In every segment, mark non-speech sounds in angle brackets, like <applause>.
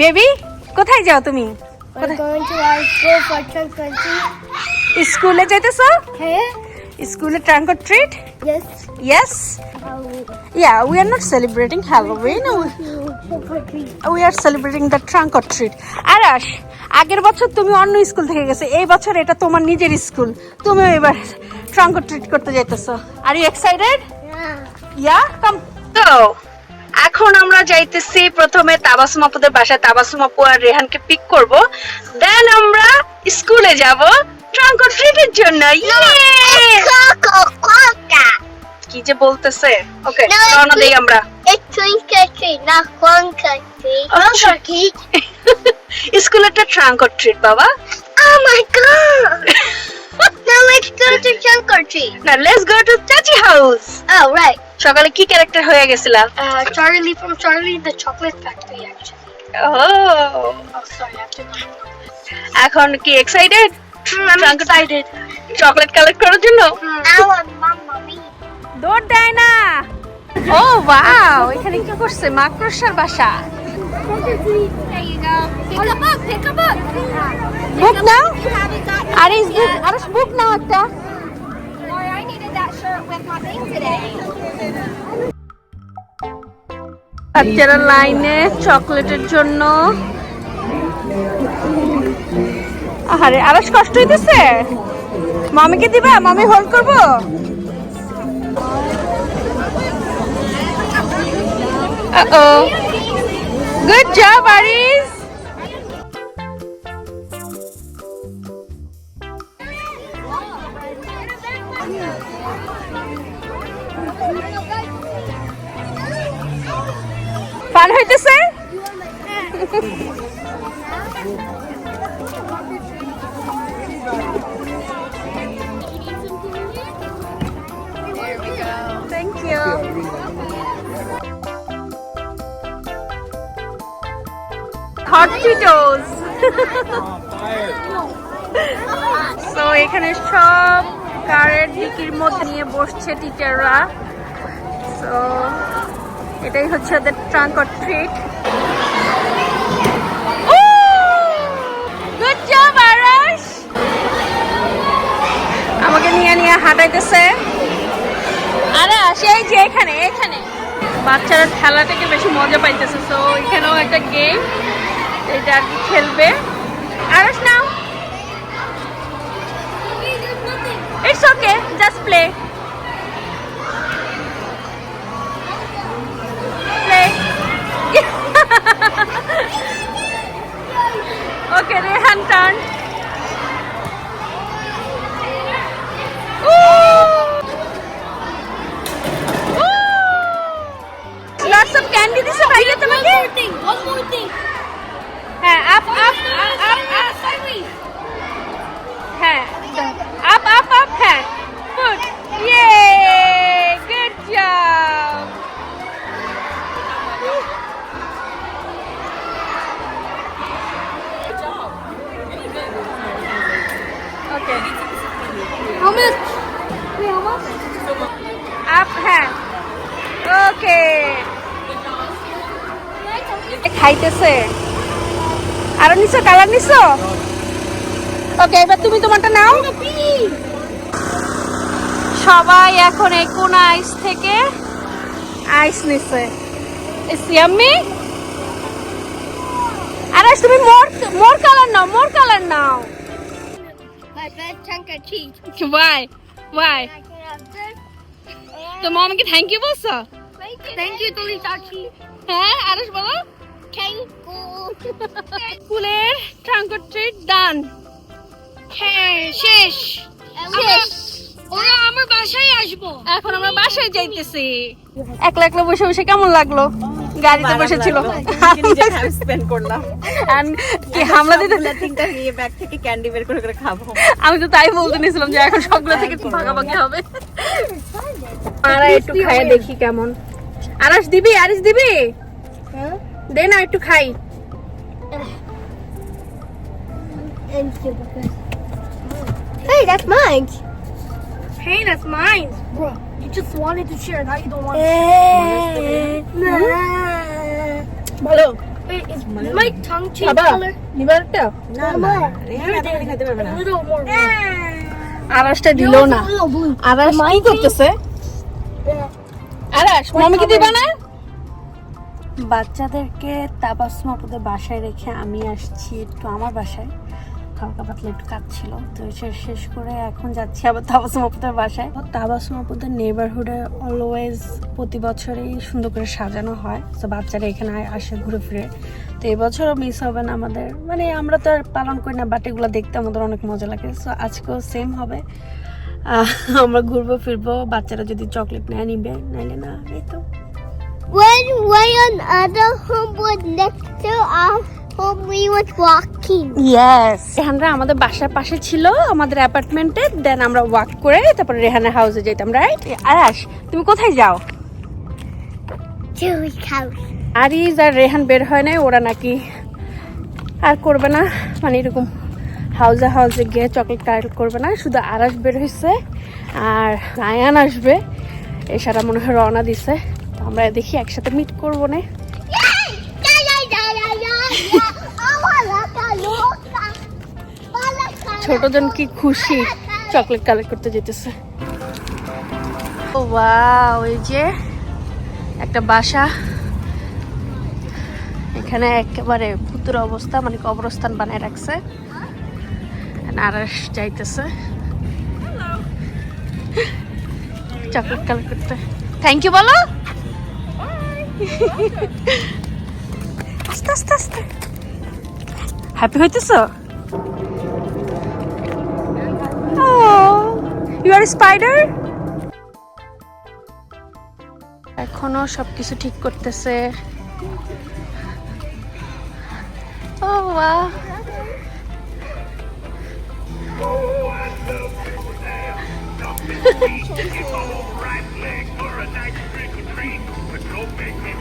Baby কোথায় যাও তুমি? স্কুলে যাইতেছো? স্কুলে trunk treat yes yeah we are not celebrating Halloween we are celebrating the treat আর আগের বছর তুমি অন্য স্কুল থেকে গেছো এই বছর এটা তোমার নিজের স্কুল। তুমি এবার ট্রাঙ্ক ট্রিট করতে যাইতেছো। আর ইউ এক্সাইটেড ইয়া কাম তো এখন আমরা যাইতেছি প্রথমে তাবাসুম আপুদের বাসায় তাবাসুম আপু আর রেহানকে পিক করব দেন আমরা স্কুলে যাব ট্রাঙ্ক ট্রিটের জন্য. কি যে বলতেছে ওকে রওনা দেই আমরা. স্কুলে <laughs> একটা ট্রাঙ্ক ট্রিট বাবা Oh my god. <laughs> now let's go to or treat. না লেটস গো টু চাচি হাউস Oh, right. সকালে কি ক্যারেক্টার হয়ে গেছিলাম Charlie from Charlie the chocolate factory actually এখন কি এক্সাইটেড এক্সাইটেড চকলেট কালেক্ট করার জন্য? দৌড় দেয় না। ও ওয়াও এখানে কি করছে? মাকড়সার বাসা। আরে বুক নাও একটা। বাচ্চারা লাইনে চকলেটের জন্য। আরস কষ্ট হইতেছে? মামিকে দিবা? মামি হোল্ড করব? Uh-oh. Good job, Aris. হইতেছে? এখানে সব কারের ডিকির মধ্যে নিয়ে বসছে টিচাররা তো এটাই হচ্ছে ওদের ট্রাঙ্ক অর ট্রিট আমাকে নিয়ে নিয়ে হাঁটাইতেছে। আরে সেই যে এখানে এখানে। বাচ্চারা খেলাটাকে বেশি মজা পাইতেছে তো এখানেও একটা গেম এটা আর কি খেলবে? আরশ নাও। It's okay just play I'm done. খাইতেছে। আরও নিছো কালার নিছো? ওকে এবার তুমি তোমারটা নাও। সবাই এখন এই কোন আইস থেকে আইস নিছে। সিয়াম্মি? আরে তুমি মোর মোর কালার নাও মোর কালার নাও। Have this. তো মমকে থ্যাংক ইউ বলছো? Thank you, Dolly Chachi. হ্যাঁ আরস বলো. স্কুলের ট্রাঙ্ক ট্রিট ডান হ্যাঁ শেষ। শেষ। ওরা আমার বাসায় আসব। এখন আমরা বাসায় যাইতেছি। একলা একলা বসে বসে কেমন লাগল? গাড়িতে বসেছিল। স্পেন্ড করলাম। কি হামলা দিতে তিনটা নিয়ে ব্যাগ থেকে ক্যান্ডি বের করে করে খাব। আমি তো তাই বলতে নিয়েছিলাম যে এখন সবগুলো থেকে ভাগাভাগি হবে। আর একটু খাইয়ে দেখি কেমন। আরাস দিবি আরিস দিবি? Huh? দে না একটু খাই Hey, that's mine. Hey, that's mine. Bro, you just wanted to share, now you don't want to. বলো Wait, is my tongue change বাবা color? নিবারটা না না এত খেতে পারবে না A little more. আরাসটা দিল না. আরাস কি করতেছে আরাস মামিকে দিবা না বাচ্চাদেরকে তাবাসম আপুদের বাসায় রেখে আমি আসছি একটু আমার বাসায়। হালকা পাতলা একটু কাজ ছিল তো শেষ করে এখন যাচ্ছি আবার তাবাসম আপুদের বাসায়। তাবাসম আপুদের নেবারহুডে অলওয়েজ প্রতি বছরই সুন্দর করে সাজানো হয়। তো বাচ্চারা এখানে আসে ঘুরে ফিরে। তো এবছরও মিস হবে না আমাদের। মানে আমরা তো আর পালন করি না বাট এগুলো দেখতে আমাদের অনেক মজা লাগে। সো আজকেও সেম হবে। আমরা ঘুরবো, ফিরবো। বাচ্চারা যদি চকলেট নেয়, নিবে। নাইলে না, এই তো। When we on other home was next to our home, we was walking. Yes রেহানরা আমাদের বাসার পাশে ছিল আমাদের অ্যাপার্টমেন্টে দেন আমরা ওয়াক করে তারপরে রেহানের হাউসে যেতাম রাইট আরাস তুমি কোথায় যাও? Julie's house. আরিজ আর রেহান বের হয় নাই ওরা নাকি আর করবে না। মানে এরকম হাউসে হাউসে গিয়ে চকলেট কালেক্ট করবে না শুধু আরাস বের হয়েছে আর রায়ান আসবে। এছাড়া মনে হয় রওনা দিছে। আমরা দেখি একসাথে মিট করব না। ছোটজন কি খুশি চকলেট কালেক্ট করতে যেতেছে। ও এই যে একটা বাসা। এখানে একেবারে ভূতুর অবস্থা মানে কবরস্থান বানায় রাখছে। আরাস যাইতেছে। চকলেট কালেক্ট করতে। থ্যাংক ইউ বলো। আস্তে আস্তে আস্তে। হ্যাপি হইতেছ? ইউ আর স্পাইডার এখনও সবকিছু ঠিক করতেছে। ও বাহ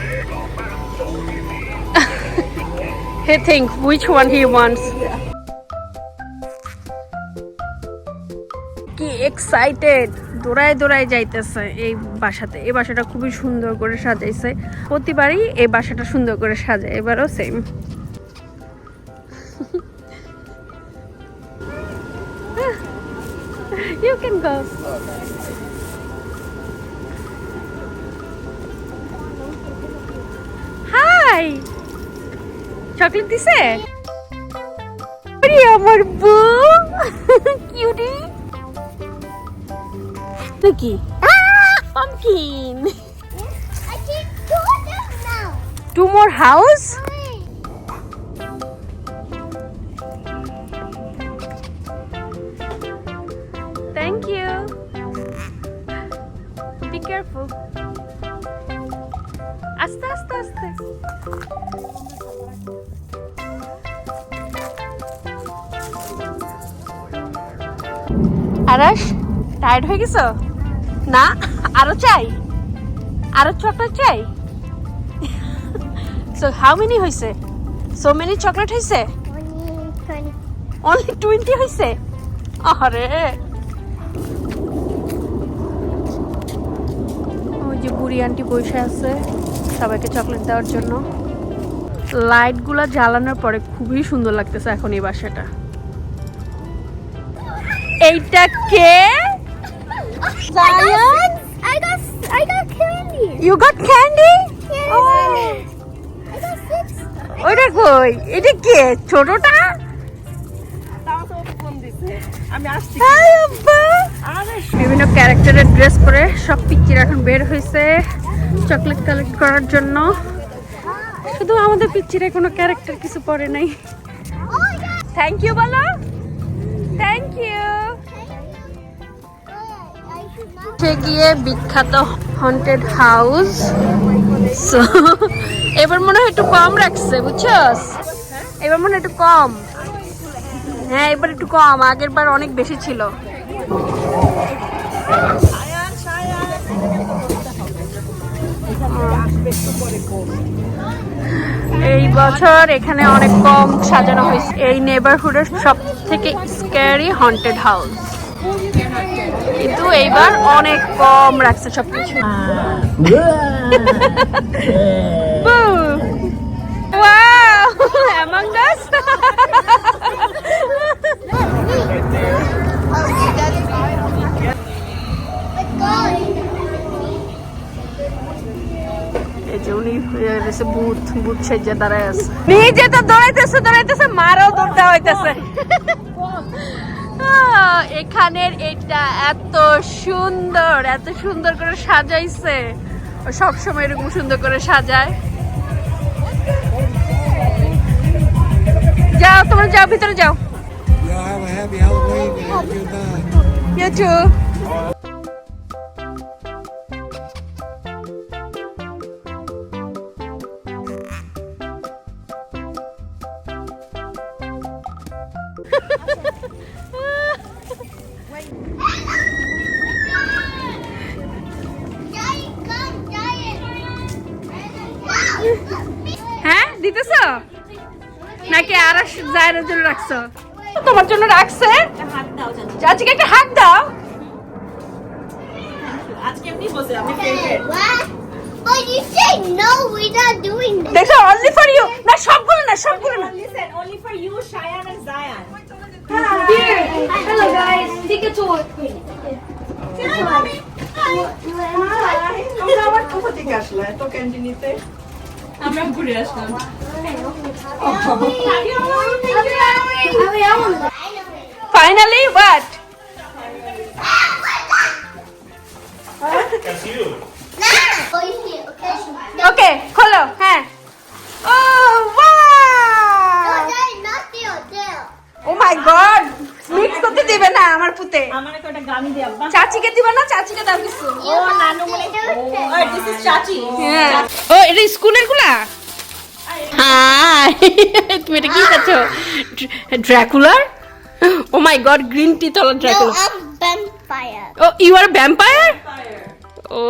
<laughs> he think which one he wants. কি এক্সাইটেড দৌড়ায় দৌড়ায় যাইতেছে এই বাসাতে। এই বাসাটা খুবই সুন্দর করে সাজাইছে। প্রতিবারই এই বাসাটা সুন্দর করে সাজায়, এবারও same you can go hi chocolate দিছে? আমার বউ কিউটি নাকি pumpkin. Two more house careful আস্তে আস্তে আস্তে আরাস টায়ার্ড হয়ে গেছো? না, আরও চাই। আরও চকলেট চাই। সো হাউ মেনি হয়েছে সো মেনি চকলেট হয়েছে অনলি টোয়েন্টি হয়েছে আরে। ওই যে বুড়ি আন্টি বসে আছে। সবাইকে চকলেট দেওয়ার জন্য। লাইটগুলো জ্বালানোর পরে খুবই সুন্দর লাগতেছে এখন এই বাসাটা। এইটা কে? Zion? I got I got candy. You got candy I got ওইটা কই? এটা কে? ছোটটা? তাও তো ফোন দিছে। আমি আসছি। হাই আব্বা। আরে বিভিন্ন ক্যারেক্টারের ড্রেস পরে সব পিকচার এখন বের হয়েছে চকলেট কালেক্ট করার জন্য। শুধু আমাদের পিকচারে কোনো ক্যারেক্টার কিছু পরে নাই। থ্যাংক ইউ বলো। Thank you. উঠে গিয়ে বিখ্যাত হন্টেড হাউস এবার মনে হয় একটু কম রাখছে, বুঝছস? এবার মনে একটু কম। হ্যাঁ এবার একটু কম আগের বার অনেক বেশি ছিল। এই বছর এখানে অনেক কম সাজানো হয়েছে। এই নেবারহুডের সব থেকে স্ক্যারি হন্টেড হাউস কিন্তু এইবার অনেক কম রাখছে সবকিছু। <laughs> এসে ভূত ভূত সেজে দাঁড়ায় আছে। নিজে তো দৌড়াইতেছে দৌড়াইতেছে মারাও দৌড় দেওয়া হইতেছে। এখানের এটা এত সুন্দর এত সুন্দর করে সাজাইছে। সব সময় এরকম সুন্দর করে সাজায়। যাও তোমরা যাও ভিতরে যাও। Have a happy Halloween night. You too. হ্যাঁ দিতেছ? নাকি আর জায়নের জন্য রাখছো? তোমার জন্য রাখছে? হাত দাও। জানো চাচিকে একটা হাত দাও আজকে. দেখো অনলি ফর ইউ না সবগুলো না সবগুলো না। Zion. Hello, guys. Take a tour. তোমরা আবার কোথা থেকে আসলে এত ক্যান্টিনিতে আমরা ঘুরে আসলাম ফাইনালি দিবে না আমার পুতে। আমার একটা গামি দে আব্বা। চাচিকে দিবে না? চাচিকে দাও কিছু। ও নানু বলে ও দিস ইজ চাচি। হ্যাঁ। ও এটা স্কুলেরগুলা হাই। তুমি এটা কি খাচ্ছ? ড্রাকুলার ও মাই গড গ্রিন টি তলা ড্রাকুলার ও ইউ আর ভ্যাম্পায়ার ও।